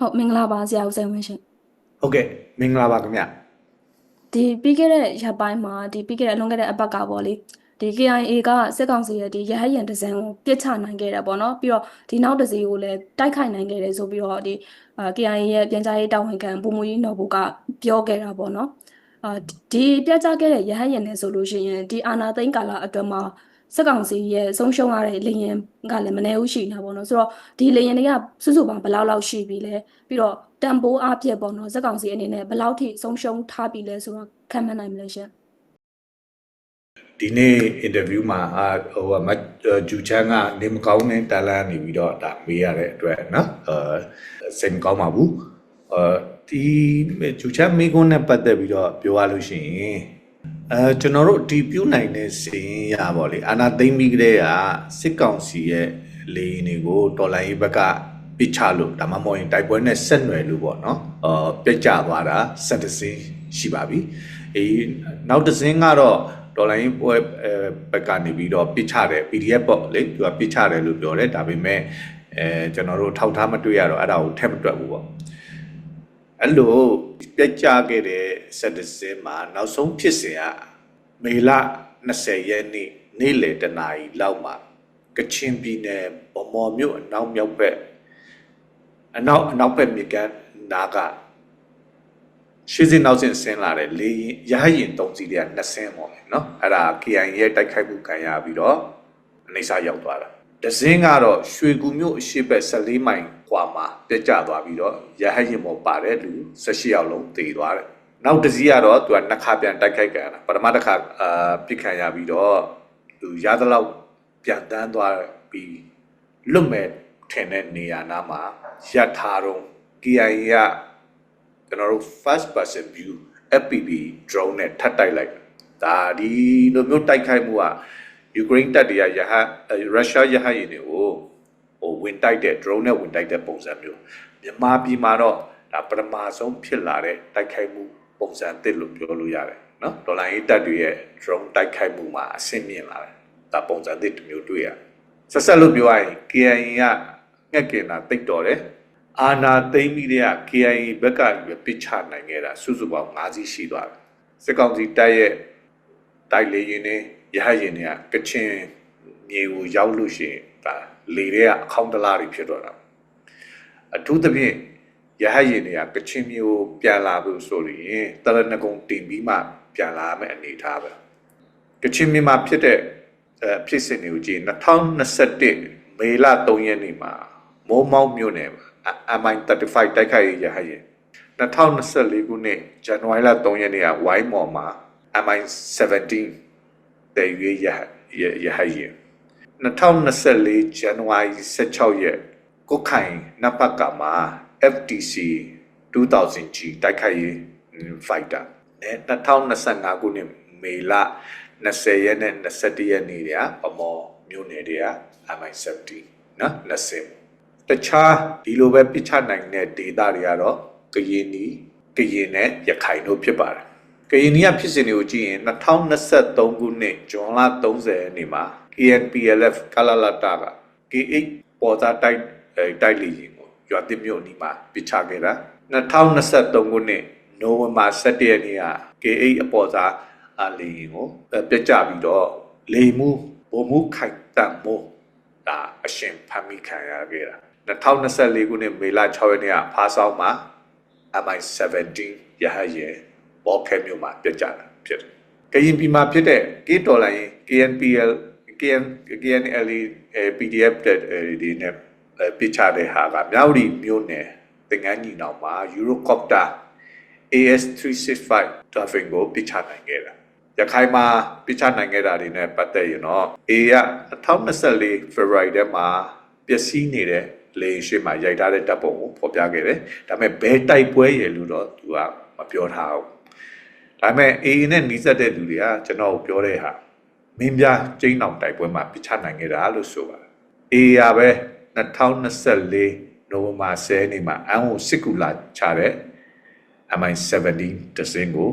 ဟုတ်မင်္ဂလာပါဆရာဦးစိန်ဝင်းရှင်ဟုတ်ကဲ့မင်္ဂလာပါခင်ဗျဒီပြီးခဲ့တဲ့ရက်ပိုင်းမှာဒီပြီးခဲ့တဲ့လွန်ခဲ့တဲ့အပတ်ကပေါ့လေဒီ KIA ကစစ်ကောင်စီရဲ့ဒီရဟတ်ယာဉ်တစ်စင်းကိုပြစ်ချနိုင်ခဲ့တယ်ပေါ့နော်ပြီးတော့ဒီနောက်တစ်စီးကိုလည်းတိုက်ခိုက်နိုင်ခဲ့တယ်ဆိုပြီးတော့ဒီအာ KIA ရဲ့ပြန်ကြားရေးတာဝန်ခံပုံမူကြီးနော်ဘူကပြောခဲ့တာပေါ့နော်အာဒီပြတ်ကျခဲ့တဲ့ရဟတ်ယာဉ်နဲ့ဆိုလို့ရှိရင်ဒီအာနာသိန်းကာလအတွင်းမှာ စစ်ကောင်စီရဲ့ဆုံးရှုံးရတဲ့လေရင်ကလည်းမနေဘူးရှိနေတာပေါ့နော်ဆိုတော့ဒီလေရင်တွေကစုစုပေါင်းဘယ်လောက်လောက်ရှိပြီလဲပြီးတော့တန်ဖိုးအပြည့်ပေါ့နော်စစ်ကောင်စီအနေနဲ့ဘယ်လောက်ထိဆုံးရှုံးထားပြီလဲဆိုတော့ခံမှန်းနိုင်မလဲရှင်ဒီနေ့အင်တာဗျူးမှာအာဟိုမဂျူချန်ကနေမကောင်းတဲ့တာလန်နေပြီးတော့ဒါမေးရတဲ့အတွက်နော်အဲစိတ်မကောင်းပါဘူးအဲဒီဂျူချန်မေးခွန်းနဲ့ပတ်သက်ပြီးတော့ပြောရလို့ရှိရင် အဲကျွန်တော်တို့ဒီပြုနိုင်တဲ့စင်ရပါလေအာနာသိမ့်ပြီးကလေးကစစ်ကောင်စီရဲ့လေရင်တွေကိုတော်လိုင်းဘက်ကပစ်ချလို့ဒါမှမဟုတ်ရင်တိုက်ပွဲနဲ့ဆက်နွယ်လို့ပေါ့နော်အာပြက်ကျသွားတာဆက်တစင်းရှိပါပြီအေးနောက်တစ်စင်းကတော့ဒေါ်လာရင်းပွဲအဲဘက်ကနေပြီးတော့ပြစ်ချတယ် PDF ပေါ့လေသူကပြစ်ချတယ်လို့ပြောတယ်ဒါပေမဲ့အဲကျွန်တော်တို့ထောက်ထားမတွေ့ရတော့အဲ့ဒါကိုထည့်မတွက်ဘူးပေါ့ အဲ့လိုပြက်ကျခဲ့တဲ့ဆက်တစင်းမှာနောက်ဆုံးဖြစ်စဉ်ကမေလ20ရက်နေ့နေ့လယ်တနာရီလောက်မှာကချင်ပြည်နယ်ဗမော်မြို့အနောက်မြောက်ဘက်အနောက်အနောက်ဘက်မြေကမ်းနာကရှေ့စင်းနောက်စင်းဆင်းလာတဲ့လေရင်ရဟရင်တုံးစီတွေကနှစ်ဆင်းပေါ့လေနော်အဲ့ဒါ KI ရဲ့တိုက်ခိုက်မှုခံရပြီးတော့အနေစာရောက်သွားတာဒဇင်းကတော့ရွှေကူမြို့အရှိဘက်14မိုင် ကွာမှာပြက်ကျသွားပြီးတော့ရဟတ်ရင်ပေါ်ပါတဲ့လူ16ယောက်လုံးတေသွားတယ်နောက်တစ်စီးကတော့သူကနှစ်ခါပြန်တိုက်ခိုက်ကြတာပထမတစ်ခါအာပြစ်ခံရပြီးတော့သူရသလောက်ပြန်တန်းသွားပြီးလွတ်မဲ့ထင်တဲ့နေရာနာမှာရထားတော့ KIA ကကျွန်တော်တို့ first person view FPV drone နဲ့ထပ်တိုက်လိုက်ဒါဒီလိုမျိုးတိုက်ခိုက်မှုကယူကရိန်းတပ်တွေကရဟတ်ရုရှားရဟတ်ရင်တွေကို ဟိုဝင်တိုက်တဲ့ drone နဲ့ဝင်တိုက်တဲ့ပုံစံမျိုးမြန်မာပြည်မှာတော့ဒါပထမဆုံးဖြစ်လာတဲ့တိုက်ခိုက်မှုပုံစံတစ်လို့ပြောလို့ရတယ်နော်ဒေါ်လာရေးတပ်တွေရဲ့ drone တိုက်ခိုက်မှုမှာအဆင့်မြင့်လာတယ်ဒါပုံစံတစ်တစ်မျိုးတွေ့ရဆက်ဆက်လို့ပြောရရင် KIA ကငှက်ကင်တာတိတ်တော်တယ်အာနာသိမ့်ပြီးတဲ့က KIA ဘက်ကပဲပစ်ချနိုင်ခဲ့တာစုစုပေါင်း5စီးရှိသွားတယ်စစ်ကောင်စီတပ်ရဲ့တိုက်လေရင်နဲ့ရဟရင်တွေကကချင်မြေကိုရောက်လို့ရှိရင်ဒါ လေတွေကအခေါင်းတလားတွေဖြစ်တော့တာအထူးသဖြင့်ရဟရင်တွေကကချင်မြေကိုပြန်လာဖို့ဆိုရင်တရဏဂုံတင်ပြီးမှပြန်လာမယ့်အနေအထားပဲကချင်မြေမှာဖြစ်တဲ့အဲဖြစ်စဉ်တွေကိုကြည့်2021မေလ3ရက်နေ့မှာမိုးမောက်မြို့နယ်မှာ MI35 တိုက်ခိုက်ရေးရဟရင်2024ခုနှစ်ဇန်နဝါရီလ3ရက်နေ့ကဝိုင်းမော်မှာ MI17 တဲ့ရွေးရရရဟရင် 2024ဇန်နဝါရီ16ရက်ကိုခိုင်နပကမှာ FTC 2000G တိုက်ခိုက်ရေး fighter နဲ့2025ခုနှစ်မေလ20ရက်နဲ့21ရက်နေ့တွေကပမော်မြို့နယ်တွေက MI17 နော်20တခြားဒီလိုပဲပြစ်ချနိုင်တဲ့ဒေတာတွေကတော့ကရင်နီကရင်နဲ့ရခိုင်တို့ဖြစ်ပါတယ်ကရင်နီကဖြစ်စဉ်တွေကိုကြည့်ရင်2023ခုနှစ်ဇွန်လ30ရက်နေ့မှာ KNPLF ကလလတာက K8 ပေါ်သားတိုက်တိုက်လီရင်ကိုရွာတစ်မြို့အနီးမှာပြစ်ချခဲ့တာ2023ခုနှစ်နိုဝင်ဘာ17ရက်နေ့က K8 အပေါ်သားအလီရင်ကိုပြစ်ချပြီးတော့လေမှုဘုံမှုခိုင်တန်မို့ဒါအရှင်ဖမ်းမိခံရခဲ့တာ2024ခုနှစ်မေလ6ရက်နေ့ကဖားဆောင်မှာ MI17 ရဟတ်ရဲ့ဘော်ခဲမြို့မှာပြတ်ကျတာဖြစ်တယ်။ကရင်ပြည်မှာဖြစ်တဲ့ကေဒေါ်လာရင် KNPL KN KNL PDF တွေနဲ့ပြစ်ချတဲ့ဟာကမြောက်ရီမြို့နယ်တင်ငန်းညီနောင်မှာ Eurocopter AS365 traffic ကိုပြစ်ချနိုင်ခဲ့တာ။ရခိုင်မှာပြစ်ချနိုင်ခဲ့တာတွေနဲ့ပတ်သက်ရင်တော့ A က2024 February ထဲမှာပျက်စီးနေတဲ့လေရှိမှရိုက်ထားတဲ့တပ်ပုံကိုဖော်ပြခဲ့တယ်။ဒါပေမဲ့ဘဲတိုက်ပွဲရယ်လို့တော့သူကမပြောထားဘူး။ဒါပေမဲ့ AA နဲ့နှီးစပ်တဲ့လူတွေကကျွန်တော်ကိုပြောတဲ့ဟာ မင်းပြကျင်းအောင်တိုက်ပွဲမှာပြစ်ချနိုင်ခဲ့တာလို့ဆိုပါတယ်။ AA ကပဲ2024နိုဝင်ဘာ10နေ့မှာအန်ဟိုစစ်ကူလာချတဲ့ MI17 တစင်းကို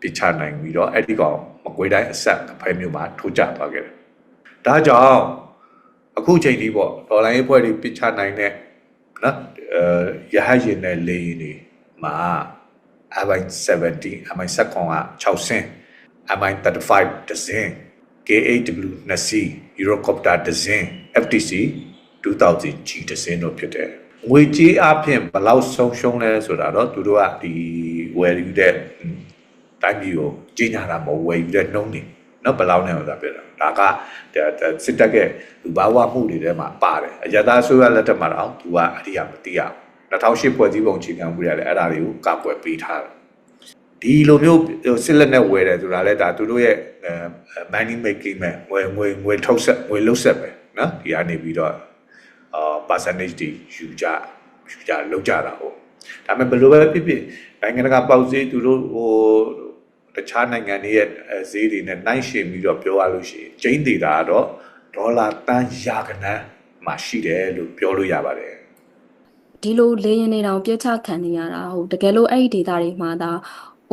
ပြစ်ချနိုင်ပြီးတော့အဲ့ဒီကောင်မကွေးတိုင်းအဆက်အဖဲမျိုးမှာထိုးကျသွားခဲ့တယ်။ဒါကြောင့်အခုချိန်ဒီပေါ့ဒေါ်လာရေးဖွဲ့တွေပစ်ချနိုင်တဲ့ကနော်အဲရဟရင်နဲ့လေရင်တွေမှာအပိုင်း70အပိုင်း7ကောင်က6ဆင်းအပိုင်း35ဒဇင် KAW 2စီ Eurocopter ဒဇင် FTC 2000 G ဒဇင်တို့ဖြစ်တယ်ငွေကြေးအပြင်ဘယ်လောက်ဆုံးရှုံးလဲဆိုတာတော့သူတို့ကဒီဝယ်ယူတဲ့တိုင်းပြည်ကိုကြီးညာတာမဟုတ်ဝယ်ယူတဲ့နှုံးနေနော်ဘယ်လောက်နဲ့ဆိုတာပြောတာဒါကစစ်တပ်ကလူဘာဝမှုတွေထဲမှာပါတယ်အရသာဆိုရလက်ထက်မှာတော့သူကအရိယာမသိရဘူး2008ဖွဲ့စည်းပုံအခြေခံမှုရတယ်အဲ့ဒါတွေကိုကကွယ်ပေးထားတယ် ဒီလိုမျိုးစစ်လက်နဲ့ဝယ်တယ်ဆိုတာလဲဒါသူတို့ရဲ့ money making မဲ့ငွေငွေငွေထုတ်ဆက်ငွေလုတ်ဆက်ပဲနော်ဒီကနေပြီးတော့အာ percentage တွေယူကြယူကြလောက်ကြတာဟုတ်ဒါပေမဲ့ဘယ်လိုပဲဖြစ်ဖြစ်နိုင်ငံတကာပေါက်ဈေးသူတို့ဟိုတခြားနိုင်ငံတွေရဲ့ဈေးတွေနဲ့နှိုင်းယှဉ်ပြီးတော့ပြောရလို့ရှိရင်ကျင်းသေးတာကတော့ဒေါ်လာတန်းရာကနန်းမှာရှိတယ်လို့ပြောလို့ရပါတယ်ဒီလိုလေရင်နေတောင်ပြစ်ချခံနေရတာဟုတ်တကယ်လို့အဲ့ဒီဒေတာတွေမှာဒါ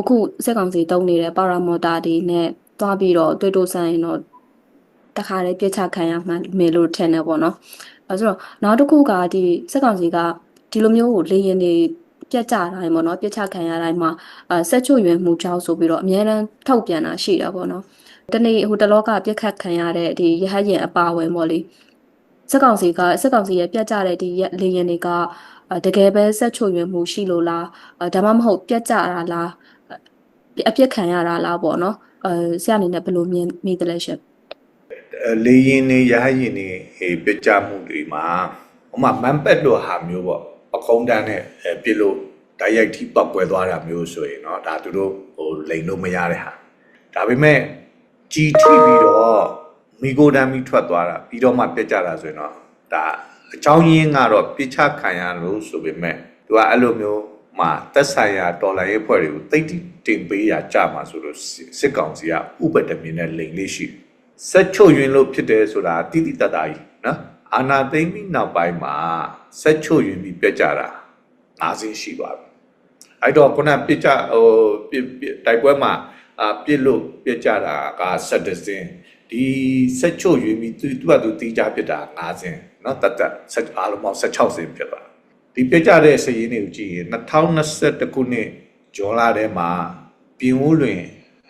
အခုစက်ကောင်စီတုံးနေတဲ့ပါရာမော်တာတွေနဲ့သွားပြီးတော့တွေ့တိုးဆိုင်ရင်တော့တခါလေပြစ်ချခံရမှမယ်လို့ထင်တယ်ပေါ့နော်အဲဆိုတော့နောက်တစ်ခုကဒီစက်ကောင်စီကဒီလိုမျိုးကိုလေရင်နေပြက်ကြတိုင်းပေါ့နော်ပြစ်ချခံရတိုင်းမှာအဲဆက်ချွတ်ရွယ်မှုကြောင့်ဆိုပြီးတော့အများရန်ထုတ်ပြန်တာရှိတာပေါ့နော်တနေ့ဟိုတလောကပြက်ခတ်ခံရတဲ့ဒီရဟတ်ရင်အပါဝင်ပေါ့လေစက်ကောင်စီကစက်ကောင်စီရဲ့ပြက်ကြတဲ့ဒီလေရင်တွေကအဲတကယ်ပဲဆက်ချွရွယ်မှုရှိလို့လားအဲဒါမှမဟုတ်ပြက်ကြတာလား အပြစ်ခံရတာလားပေါ့နော်အဲဆရာအနေနဲ့ဘယ်လိုမြင်မိသလဲရှင်လေရင်နေရဟရင်နေပြကြမှုတွေမှာဥမာမန်ပက်လိုဟာမျိုးပေါ့အကုံတန်းနဲ့ပြစ်လို့တိုက်ရိုက်ထိပောက်ကွဲသွားတာမျိုးဆိုရင်တော့ဒါသူတို့ဟိုလိန်လို့မရတဲ့ဟာဒါပေမဲ့ជីထိပြီးတော့မိကိုတမ်းပြီးထွက်သွားတာပြီးတော့မှပြစ်ကြတာဆိုရင်တော့ဒါအချောင်းရင်းကတော့ပြစ်ချခံရလို့ဆိုပေမဲ့သူကအဲ့လိုမျိုး မှာသက်ဆိုင်ရာဒေါ်လာရေးဖွဲ့တွေကိုတိတ်တိတင်ပေးရကြမှာဆိုလို့စစ်ကောင်စီကဥပဒေမြင်တဲ့လိန်လေးရှိတယ်ဆက်ချုပ်ယွင်းလို့ဖြစ်တယ်ဆိုတာတိတိတတ်တာကြီးနော်အာနာသိမ့်ပြီးနောက်ပိုင်းမှာဆက်ချုပ်ယွင်းပြီးပြက်ကြတာ၅စင်းရှိသွားပြီအဲ့တော့ခုနပြက်ကြဟိုပြက်ပြက်တိုက်ပွဲမှာအာပြစ်လို့ပြက်ကြတာက7စင်းဒီဆက်ချုပ်ယွင်းပြီးသူသူကသူတီးကြပြက်တာ၅စင်းနော်တတ်တတ်ဆက်အားလုံးပေါင်း16စင်းပြက်သွား ဒီပြက်ကြတဲ့စည်ရင်းတွေကိုကြည့်ရင်2021ခုနှစ်ဇွန်လထဲမှာပြင်ဦးလွင်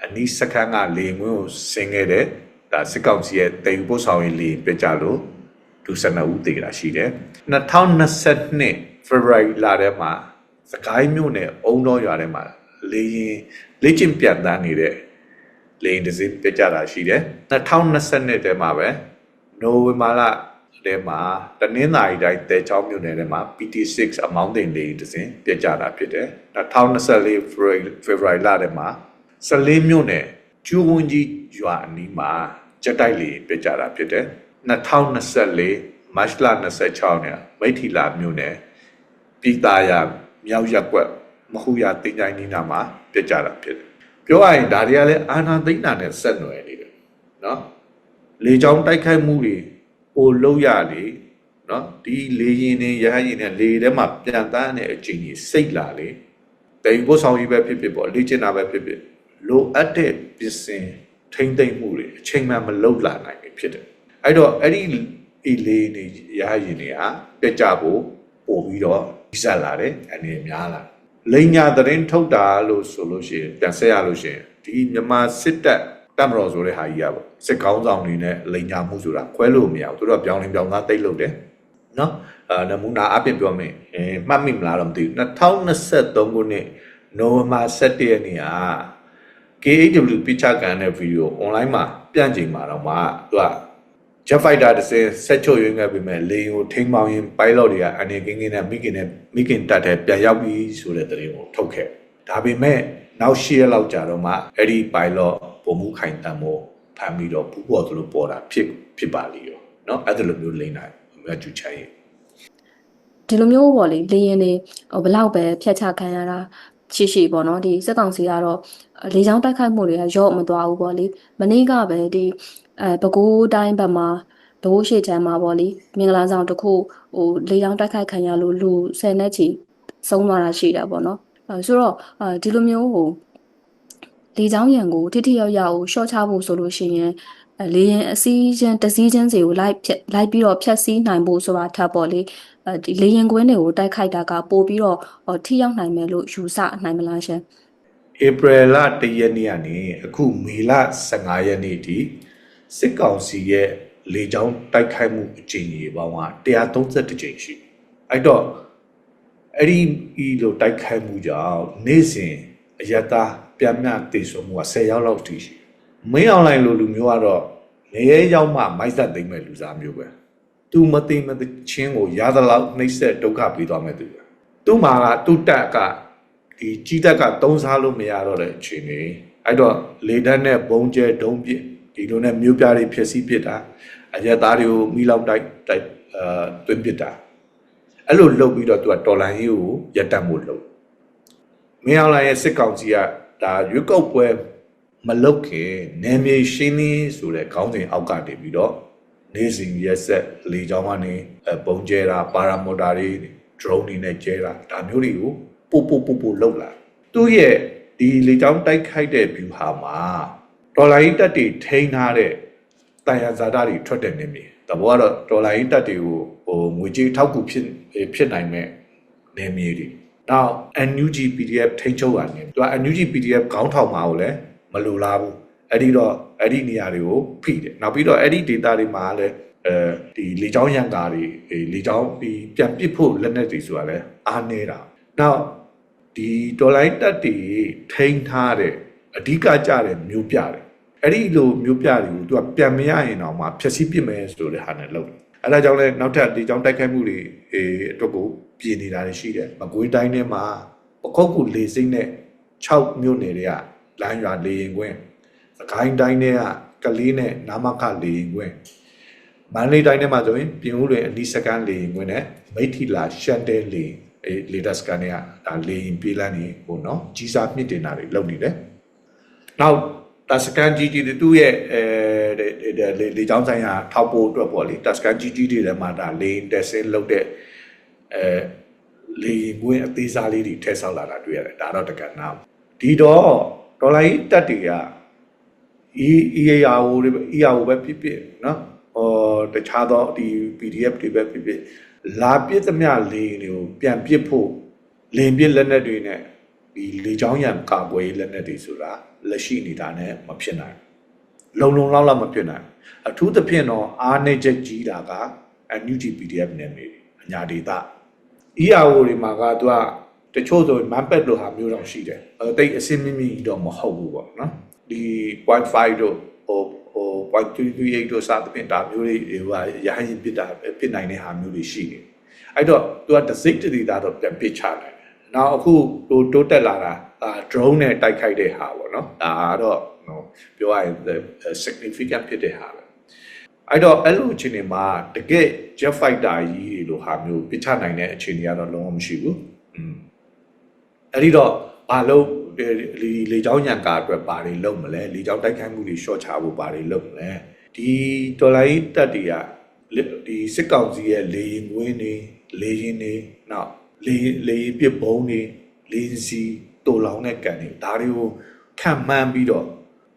အနီးစခန်းကလေငွေကိုဆင်းခဲ့တဲ့ဒါစစ်ကောင်စီရဲ့တည်ယူပို့ဆောင်ရေးလေးပြကြလို့ဒုစနဦးတည်တာရှိတယ်2022 February လထဲမှာစကိုင်းမြို့နယ်အုံတော်ရွာထဲမှာလေရင်လေ့ကျင့်ပြန်တန်းနေတဲ့လေရင်တစ်စီးပြကြတာရှိတယ်2022ထဲမှာပဲနိုဝင်ဘာလ ထဲမှာတနင်္သာရီတိုင်းတဲချောင်းမြို့နယ်ထဲမှာ PT6 အမောင်းတင်လေရင်တစ်စီးပြကြတာဖြစ်တယ်2024 February February လထဲမှာ14မြို့နယ်ကျူးဝန်းကြီးရွာအနီးမှာကြက်တိုက်လေပြကြတာဖြစ်တယ်2024မတ်လ26နဲ့မိထီလာမြို့နယ်ပြည်သားရမြောက်ရက်ကွက်မဟုရတင်ကြိုင်းနီးနာမှာပြကြတာဖြစ်တယ်ပြောရရင်ဒါတွေကလည်းအာနာသိမ့်တာနဲ့ဆက်နွယ်နေတယ်နော်လေချောင်းတိုက်ခိုက်မှုတွေ ပိုလုံးရလေနော်ဒီလေရင်နဲ့ရဟရင်နဲ့လေထဲမှာပြန်တန်းတဲ့အချိန်ကြီးစိတ်လာလေတိမ်ဖို့ဆောင်ကြီးပဲဖြစ်ဖြစ်ပေါ့လေ့ကျင့်တာပဲဖြစ်ဖြစ်လိုအပ်တဲ့ပစ္စည်းထိမ့်သိမ့်မှုတွေအချိန်မှမလုံလာနိုင်ပြီဖြစ်တယ်အဲ့တော့အဲ့ဒီဒီလေနေရဟရင်တွေကပြကြဖို့ပို့ပြီးတော့ဒီဆက်လာတယ်အနေများလာလိန်ညာသတင်းထုတ်တာလို့ဆိုလို့ရှိရင်ပြန်ဆက်ရလို့ရှိရင်ဒီမြန်မာစစ်တပ် တပ်မတော်ဆိုတဲ့ဟာကြီးอ่ะပေါ့စစ်ကောင်းဆောင်တွေနဲ့လိန်ညာမှုဆိုတာခွဲလို့မရဘူးသူတို့ကပြောင်းလင်းပြောင်းသားတိတ်လို့တယ်နော်အာနမူနာအပြင်ပြောမယ်အဲမှတ်မိမလားတော့မသိဘူး2023ခုနှစ်နိုဝင်ဘာ17ရက်နေ့က KAW ပြချကန်တဲ့ဗီဒီယို online မှာပြန့်ချိန်မှာတော့မှသူက Jet Fighter တစ်စင်းဆက်ချုပ်ရင်းခဲ့ပြီမဲ့လေရင်ကိုထိန်းပေါင်းရင် pilot တွေကအနေကင်းကင်းနဲ့မိခင်နဲ့မိခင်တက်တဲ့ပြန်ရောက်ပြီဆိုတဲ့သတင်းကိုထုတ်ခဲ့ဒါပေမဲ့နောက်၈ရက်လောက်ကြာတော့မှအဲ့ဒီ pilot ပုံမှုခိုင်တန်မို့ဖမ်းပြီးတော့ပူပေါ်သလိုပေါ်တာဖြစ်ဖြစ်ပါလိမ့်ရောเนาะအဲ့ဒါလိုမျိုးလိမ့်နိုင်အမေကျူချမ်းရင် ဒီလိုမျိုးပေါ့လေလေရင်နေဟိုဘလောက်ပဲဖျက်ချခံရတာရှိရှိပေါ့နော်ဒီစက်ကောင်စီကတော့လေချောင်းတိုက်ခိုက်မှုတွေကရော့မသွားဘူးပေါ့လေမနေ့ကပဲဒီအဲပဲခူးတိုင်းဘက်မှာဒိုးရှိချမ်းမှာပေါ့လေမင်္ဂလာဆောင်တစ်ခုဟိုလေချောင်းတိုက်ခိုက်ခံရလို့လူ10နဲ့ချီဆုံးသွားတာရှိတာပေါ့နော်အဲဆိုတော့အဲဒီလိုမျိုးဟို လေချောင်းရံကိုထိထိရောက်ရောက်ရှော့ချဖို့ဆိုလို့ရှိရင်အဲလေရင်အစည်းချင်းတစည်းချင်းစီကိုလိုက်ဖြတ်လိုက်ပြီးတော့ဖြတ်စည်းနိုင်ဖို့ဆိုတာထပ်ပေါ့လေအဲဒီလေရင်ကွင်းတွေကိုတိုက်ခိုက်တာကပို့ပြီးတော့ဟောထိရောက်နိုင်မယ်လို့ယူဆနိုင်မလားရှင်ဧပြီလ1ရက်နေ့ကနေအခုမေလ15ရက်နေ့ထိစစ်ကောင်စီရဲ့လေကြောင်းတိုက်ခိုက်မှုအကြိမ်ကြီးပေါင်းက131ကြိမ်ရှိတယ်အဲ့တော့အဲ့ဒီဤလိုတိုက်ခိုက်မှုကြောင့်နေ့စဉ်အယက်သား ပြန်မြတည်ဆုံမှုက10ရောက်လောက်ထိရှိတယ်မင်းအွန်လိုင်းလိုလူမျိုးကတော့နေရဲရောက်မှမိုက်ဆက်သိမ့်မဲ့လူစားမျိုးပဲသူမသိမသိချင်းကိုရသလောက်နှိမ့်ဆက်ဒုက္ခပေးသွားမဲ့သူပဲသူ့မှာကသူ့တက်ကဒီကြီးတက်ကသုံးစားလို့မရတော့တဲ့အခြေအနေအဲ့တော့လေဓာတ်နဲ့ဘုံကျဲဒုံးပစ်ဒီလိုနဲ့မျိုးပြားတွေဖြစ်စီပစ်တာအရက်သားတွေကိုမိလောက်တိုက်တိုက်အာတွင်းပစ်တာအဲ့လိုလုပ်ပြီးတော့သူကတော်လန်ရေးကိုရပ်တန့်ဖို့လုပ်မင်းအောင်လိုင်ရဲ့စစ်ကောင်စီက ဒါရွေးကောက်ပွဲမလုပ်ခင်နယ်မြေရှင်းလင်းဆိုတဲ့ခေါင်းစဉ်အောက်ကနေပြီးတော့နေစဉ်ရက်ဆက်လေကြောင်းကနေအဲဘုံကျဲတာပါရာမော်တာတွေ drone တွေနဲ့ကျဲတာဒါမျိုးတွေကိုပို့ပို့ပို့ပို့လောက်လာသူ့ရဲ့ဒီလေကြောင်းတိုက်ခိုက်တဲ့ view ဟာမှာဒေါ်လာကြီးတက်တွေထိန်းထားတဲ့တန်ရဇာတာတွေထွက်တဲ့နေမြေတဘောကတော့ဒေါ်လာကြီးတက်တွေကိုဟိုငွေကြေးထောက်ကူဖြစ်ဖြစ်နိုင်မဲ့နေမြေတွေ နောက် NUG PDF ထိန်းချုပ်ရနေသူက NUG PDF ခေါင်းထောင်မှာကိုလည်းမလိုလားဘူးအဲ့ဒီတော့အဲ့ဒီနေရာတွေကိုဖိတယ်နောက်ပြီးတော့အဲ့ဒီ data တွေမှာလည်းအဲဒီလေချောင်းရန်ကာတွေအဲလေချောင်းဒီပြန်ပစ်ဖို့လက်နက်တွေဆိုတာလည်းအားနေတာနောက်ဒီဒေါ်လာတက်တွေထိန်းထားတဲ့အဓိကကြတဲ့မျိုးပြတယ်အဲ့ဒီလိုမျိုးပြတွေကိုသူကပြန်မရရင်တော့မှဖြည့်ဆည်းပစ်မယ်ဆိုတဲ့ဟာနဲ့လုပ်တယ်အဲ့ဒါကြောင့်လဲနောက်ထပ်ဒီကြောင့်တိုက်ခိုက်မှုတွေအဲအတွက်ကို ပြည်နေတာတွေရှိတယ်မကွေးတိုင်းထဲမှာပခုတ်ကူလေစိမ့်နဲ့6မြို့နယ်တွေကလမ်းရွာလေရင်ကွင်းစကိုင်းတိုင်းထဲကကလေးနဲ့နာမခလေရင်ကွင်းမန္တလေးတိုင်းထဲမှာဆိုရင်ပြင်ဦးလွင်အနီးစကန်လေရင်ကွင်းနဲ့မိထီလာရှန်တဲလေအဲလေဒတ်စကန်တွေကဒါလေရင်ပြေးလန်းနေဟိုနော်ကြီးစားမြင့်တင်တာတွေလုပ်နေတယ်နောက်တာစကန်ကြီးကြီးတွေသူ့ရဲ့အဲလေလေချောင်းဆိုင်ရာထောက်ပို့အတွက်ပေါ့လေတာစကန်ကြီးကြီးတွေထဲမှာဒါလေတက်ဆင်းလုပ်တဲ့ အဲလေရင်ကွင်းအသေးစားလေးတွေထည့်ဆောက်လာတာတွေ့ရတယ်ဒါတော့တကယ်နာဒီတော့ဒေါ်လာကြီးတက်တွေက E EAO တွေ EAO ပဲဖြစ်ဖြစ်နော်ဟောတခြားသောဒီ PDF တွေပဲဖြစ်ဖြစ်လာပြစ်သမျှလေတွေကိုပြန်ပစ်ဖို့လင်ပစ်လက်နက်တွေနဲ့ဒီလေချောင်းရံကာကွယ်ရေးလက်နက်တွေဆိုတာလက်ရှိနေတာနဲ့မဖြစ်နိုင်ဘူးလုံလုံလောက်လောက်မဖြစ်နိုင်ဘူးအထူးသဖြင့်တော့အားနေချက်ကြီးတာက NUG PDF နဲ့နေအညာဒေတာ EAO တွေမှာကသူကတချို့ဆိုမန်ပက်လိုဟာမျိုးတော့ရှိတယ်အဲတိတ်အစင်းမမီတော့မဟုတ်ဘူးပေါ့နော်ဒီ0.5တို့ဟိုဟို0.338 တို့စသဖြင့်ဒါမျိုးတွေဟိုဟာရဟရင်ပြစ်တာဖြစ်နိုင်တဲ့ဟာမျိုးတွေရှိနေအဲ့တော့သူက the sick တည်တာတော့ပြန်ပစ်ချနိုင်တယ်နောက်အခုဟိုတိုးတက်လာတာအာ drone နဲ့တိုက်ခိုက်တဲ့ဟာပေါ့နော်ဒါကတော့ဟိုပြောရရင် significant ဖြစ်တဲ့ဟာပဲ အဲ့တော့အဲ့လိုအခြေအနေမှာတကယ် jet fighter ကြီးတွေလိုဟာမျိုးပစ်ချနိုင်တဲ့အခြေအနေကတော့လုံးဝမရှိဘူးอืมအဲ့ဒီတော့ဘာလို့လေလေချောင်းညံကာအတွက်ဘာတွေလုပ်မလဲလေချောင်းတိုက်ခိုက်မှုတွေ short ချဖို့ဘာတွေလုပ်မလဲဒီတော်လိုင်းတက်တွေကဒီစစ်ကောင်စီရဲ့လေရင်ကွင်းတွေလေရင်တွေနောက်လေလေပစ်ဘုံတွေလေစီတူလောင်တဲ့ကန်တွေဒါတွေကိုခံမှန်းပြီးတော့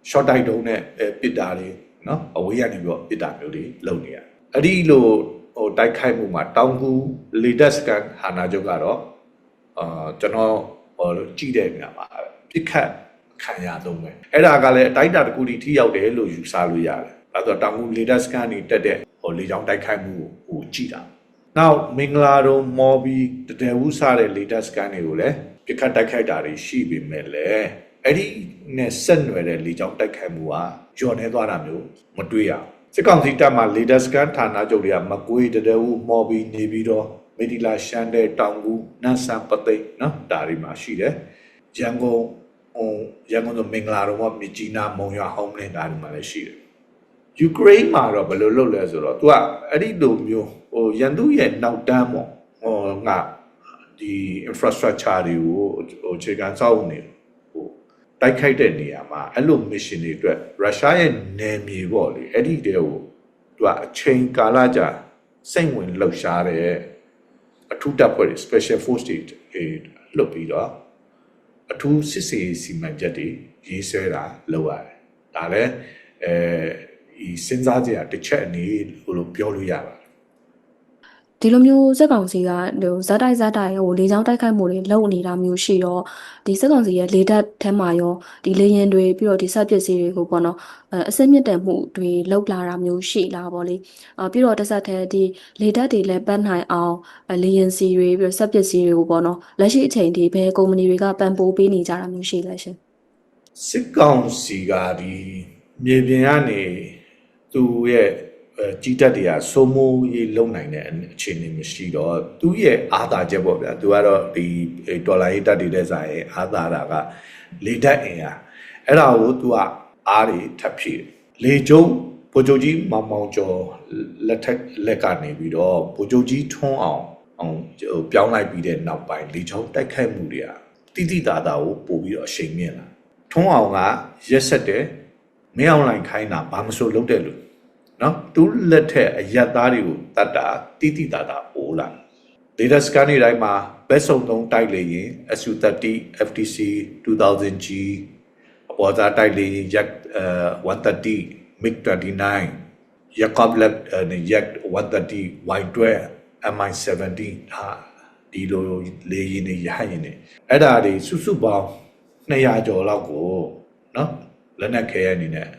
short တိုက်တုံးနဲ့ပစ်တာတွေ နော်အဝေးကနေပြီးတော့ပစ်တာမျိုးတွေလုပ်နေရအဲ့ဒီလိုဟိုတိုက်ခိုက်မှုမှာတောင်ကူလေဒက်စကန်ဟာနာချုပ်ကတော့အာကျွန်တော်ဟိုကြည့်တဲ့နေရာမှာပြစ်ခတ်ခံရသုံးပဲအဲ့ဒါကလည်းအတိုက်တာတစ်ခုထိထိရောက်တယ်လို့ယူဆလို့ရတယ်အဲ့တော့တောင်ကူလေဒက်စကန်နေတက်တဲ့ဟိုလေကြောင်းတိုက်ခိုက်မှုကိုဟိုကြည့်တာနောက်မင်္ဂလာတို့မော်ဘီတတဲဝူးစားတဲ့လေဒက်စကန်တွေကိုလည်းပြစ်ခတ်တိုက်ခိုက်တာတွေရှိပေမဲ့လည်းအဲ့ဒီနဲ့ဆက်နွယ်တဲ့လေကြောင်းတိုက်ခိုက်မှုဟာ ကျော်နေသွားတာမျိုးမတွေ့ရဘူးစစ်ကောင်စီတပ်မှလေဒက်စကန်ဌာနချုပ်တွေကမကွေးတတဲဝူးမော်ဘီနေပြီးတော့မေဒီလာရှန်တဲ့တောင်ကူနတ်ဆန်ပသိတ်နော်ဒါတွေမှာရှိတယ်ရန်ကုန်ဟိုရန်ကုန်ဆိုမင်္ဂလာတော့မြကြီးနားမုံရွာဟောင်းလင်းဒါတွေမှာလည်းရှိတယ်ယူကရိန်းမှာတော့ဘယ်လိုလုပ်လဲဆိုတော့ तू ကအဲ့ဒီလိုမျိုးဟိုရန်သူရဲ့နောက်တန်းပေါ့ဟိုငါဒီ infrastructure တွေကိုဟိုခြေခံစောက်နေဟို တိုက်ခိုက်တဲ့နေရာမှာအဲ့လို mission တွေအတွက်ရုရှားရဲ့နယ်မြေပေါ့လေအဲ့ဒီတဲကို तू ကအချိန်ကာလကြာစိတ်ဝင်လှုပ်ရှားတဲ့အထူးတပ်ဖွဲ့တွေ special force တွေလွတ်ပြီးတော့အထူးစစ်စေစီမံချက်တွေရေးဆွဲတာလုပ်ရတယ်ဒါလည်းအဲဒီစဉ်းစားကြရတစ်ချက်အနေလို့ပြောလို့ရပါတယ် ဒီလိုမျိုးစက်ကောင်စီကဟိုဇက်တိုက်ဇက်တိုက်ဟိုလေကြောင်းတိုက်ခိုက်မှုတွေလုပ်နေတာမျိုးရှိတော့ဒီစက်ကောင်စီရဲ့လေတပ်ထဲမှာရောဒီလေရင်တွေပြီးတော့ဒီစက်ပစ္စည်းတွေကိုပေါ့နော်အဲအစစ်မြင့်တန်မှုတွေလောက်လာတာမျိုးရှိလာပေါ့လေအပြီးတော့တစ်ဆက်တည်းဒီလေတပ်တွေလည်းပတ်နိုင်အောင်အဲလေရင်စီတွေပြီးတော့စက်ပစ္စည်းတွေကိုပေါ့နော်လက်ရှိအချိန်ဒီဘယ်ကုမ္ပဏီတွေကပံ့ပိုးပေးနေကြတာမျိုးရှိလဲရှင်စစ်ကောင်စီကဒီမြေပြင်ကနေသူ့ရဲ့အဲ ကြီးတက်တွေကစိုးမိုးရေးလုံနိုင်တဲ့အခြေအနေမရှိတော့သူ့ရဲ့အာသာချက်ပေါ့ဗျာသူကတော့ဒီဒေါ်လာရေးတက်တွေတဲ့ဆိုင်ရဲ့အာသာတာကလေတက်အင်အားအဲ့ဒါကိုသူကအားတွေထပ်ဖြည့်လေကျုံဗိုလ်ချုပ်ကြီးမောင်မောင်ကျော်လက်ထက်လက်ကနေပြီးတော့ဗိုလ်ချုပ်ကြီးထွန်းအောင်အောင်ဟိုပြောင်းလိုက်ပြီးတဲ့နောက်ပိုင်းလေချောင်းတိုက်ခိုက်မှုတွေကတိတိတာတာကိုပို့ပြီးတော့အရှိန်မြင့်လာထုံးအောင်ကရက်ဆက်တယ်မင်းအောင်လိုင်းခိုင်းတာဘာမဆိုလုပ်တယ်လို့ နော်သူလက်ထက်အယက်သားတွေကိုတတ်တာတိတိတာတာအိုးလာ latest scan တွေတိုင်းမှာဘက်စုံသုံးတိုက်လေရင် SU30 FTC 2000G အပေါ်သားတိုက်လေရင် Yak 130 MiG29 Yakob Lab နဲ့ Yak 130 Y12 MI17 ဟာဒီလိုလေရင်တွေရဟရင်တွေအဲ့ဒါတွေစုစုပေါင်း200ကျော်လောက်ကိုနော်လက်နက်ခဲအနေနဲ့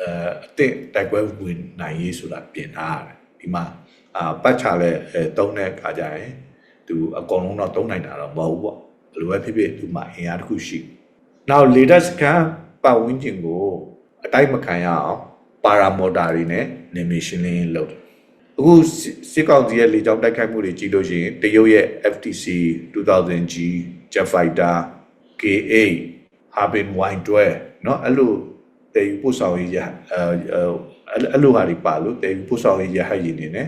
အဲအစ်တိုက်ပွဲဝင်နိုင်ရေးဆိုတာပြင်ထားရတယ်ဒီမှာအာပတ်ချလဲအဲတုံးတဲ့အခါကျရင်သူအကုန်လုံးတော့တုံးနိုင်တာတော့မဟုတ်ဘူးပေါ့ဘယ်လိုပဲဖြစ်ဖြစ်သူမှာအင်အားတစ်ခုရှိနောက် latest scan ပတ်ဝန်းကျင်ကိုအတိုက်မခံရအောင်ပါရာမော်တာတွေနဲ့ animation လင်းလုပ်တယ် အခုစစ်စစ်ကောင်စီရဲ့လေကြောင်းတိုက်ခိုက်မှုတွေကြည့်လို့ရှိရင်တရုတ်ရဲ့ FTC 2000G Jet Fighter K8 Harbin Y12 เนาะအဲ့လို တည်ယူပို့ဆောင်ရေးရအဲအဲ့လိုဟာတွေပါလို့တည်ယူပို့ဆောင်ရေးရဟတ်ရင်းနေနဲ့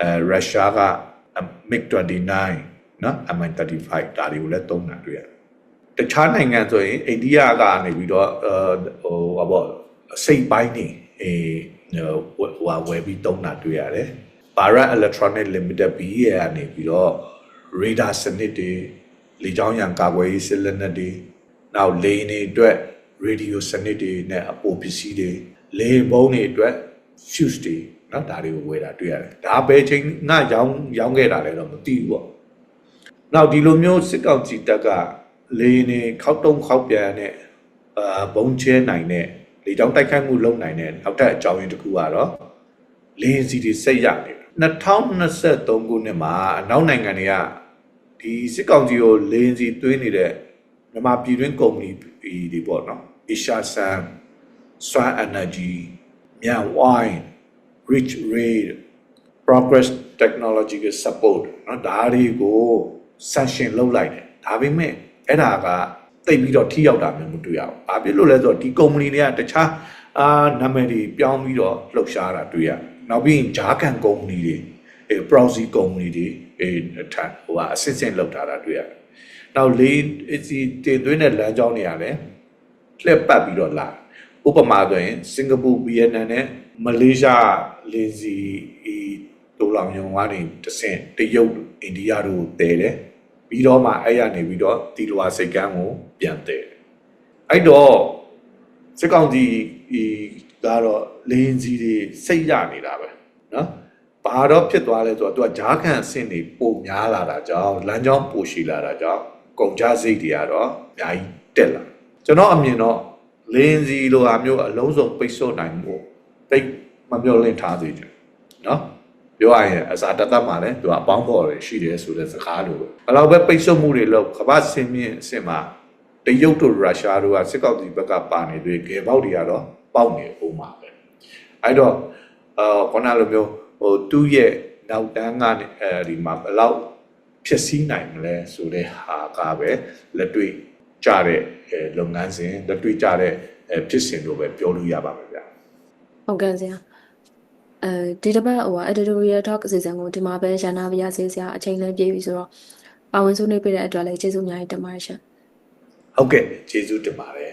အဲရုရှားက MiG 29နော် MI 35ဒါတွေကိုလည်းသုံးတာတွေ့ရတယ်တခြားနိုင်ငံဆိုရင်အိန္ဒိယကနေပြီးတော့ဟိုဟာပေါ့စိတ်ပိုင်းနေအေဟိုဟာဝယ်ပြီးသုံးတာတွေ့ရတယ် Bharat Electronic Limited BEA ကနေပြီးတော့ radar စနစ်တွေလေကြောင်းရန်ကာကွယ်ရေးစစ်လက်နက်တွေနောက်လေနေအတွက် ရေဒီယိုစနစ်တွေနဲ့အပိုပစ္စည်းတွေလေဘုံတွေအတွက် fuse တွေနော်ဒါတွေကိုဝယ်တာတွေ့ရတယ်ဒါပဲချင်းငါရောင်းရောင်းခဲ့တာလည်းတော့မသိဘူးပေါ့နောက်ဒီလိုမျိုးစစ်ကောက်စီတပ်ကလေနေခောက်တုံးခောက်ပြန်နဲ့အာဘုံချဲနိုင်တဲ့လေကြောင်းတိုက်ခိုက်မှုလုပ်နိုင်တဲ့နောက်ထပ်အကြောင်းရင်းတစ်ခုကတော့လေရင်စီတွေစိတ်ရနေ2023ခုနှစ်မှာအနောက်နိုင်ငံတွေကဒီစစ်ကောင်စီကိုလေရင်စီသွင်းနေတဲ့မြန်မာပြည်တွင်းကုမ္ပဏီတွေပေါ့နော် Asia Sun Swan Energy မြန် Wine Rich Raid progress technological support เนาะဒါတွေကို sanction လုပ်လိုက်တယ်ဒါပေမဲ့အဲ့ဒါကတိတ်ပြီးတော့ထိရောက်တာမျိုးမတွေ့ရဘူး။ဘာဖြစ်လို့လဲဆိုတော့ဒီ company တွေကတခြားအာနာမည်တွေပြောင်းပြီးတော့လှုပ်ရှားတာတွေ့ရတယ်။နောက်ပြီးရင်ဂျာကန် company တွေအဲ proxy company တွေအဲထဟိုဟာအစစ်စစ်လှုပ်ထားတာတွေ့ရတယ်။နောက်လေးစီတင်သွင်းတဲ့လမ်းကြောင်းတွေကလည်း လှည့်ပတ်ပြီးတော့လာဥပမာဆိုရင်စင်ကာပူဗီယက်နမ်နဲ့မလေးရှားလင်းစီဒီတိုးလောင်ယုံကနေတဆင့်တရုတ်အိန္ဒိယတို့တည်တယ်ပြီးတော့မှအဲ့ရနေပြီးတော့တီလွာစိတ်ကမ်းကိုပြန်တည်တယ်အဲ့တော့စစ်ကောင်စီဒီကတော့လင်းစီတွေစိတ်ရနေတာပဲเนาะဘာတော့ဖြစ်သွားလဲဆိုတော့သူကဂျားခံအဆင့်တွေပိုများလာတာကြောင့်လမ်းကြောင်းပိုရှည်လာတာကြောင့်ကုန်ကြစိတ်တွေကတော့အများကြီးတက်လာ ကျွန်တော်အမြင်တော့လင်းစီလိုဟာမျိုးအလုံးစုံပိတ်ဆို့နိုင်မှုတိတ်မပြောလင့်ထားသေးတယ်နော်ပြောရရင်အစာတသက်မှာလည်းသူကအပေါင်းပေါ်တွေရှိတယ်ဆိုတဲ့စကားလိုဘယ်လောက်ပဲပိတ်ဆို့မှုတွေလို့ကမ္ဘာဆင်းမြင့်အဆင့်မှာတရုတ်တို့ရုရှားတို့ကစစ်ကောက်စီဘက်ကပါနေသေးတယ်ပေါက်တွေကတော့ပေါက်နေအောင်ပါပဲအဲ့တော့အော်ခုနလိုမျိုးဟိုသူ့ရဲ့နောက်တန်းကနေအဲဒီမှာဘယ်လောက်ဖြစ်စည်းနိုင်မလဲဆိုတဲ့ဟာကပဲလက်တွေ့ ကြတဲ့အဲလုပ်ငန်းစဉ်လက်တွေ့ကြတဲ့အဲဖြစ်စဉ်လို့ပဲပြောလို့ရပါမယ်ဗျာဟုတ်ကဲ့ဆရာအဲဒီတစ်ပတ်ဟို editorial talk အစီအစဉ်ကိုဒီမှာပဲရန်နာပြရစေဆရာအချိန်လည်းပြည့်ပြီဆိုတော့ပါဝင်ဆွေးနွေးပေးတဲ့အတွက်လည်းကျေးဇူးအများကြီးတင်ပါတယ်ရှင်ဟုတ်ကဲ့ကျေးဇူးတင်ပါတယ်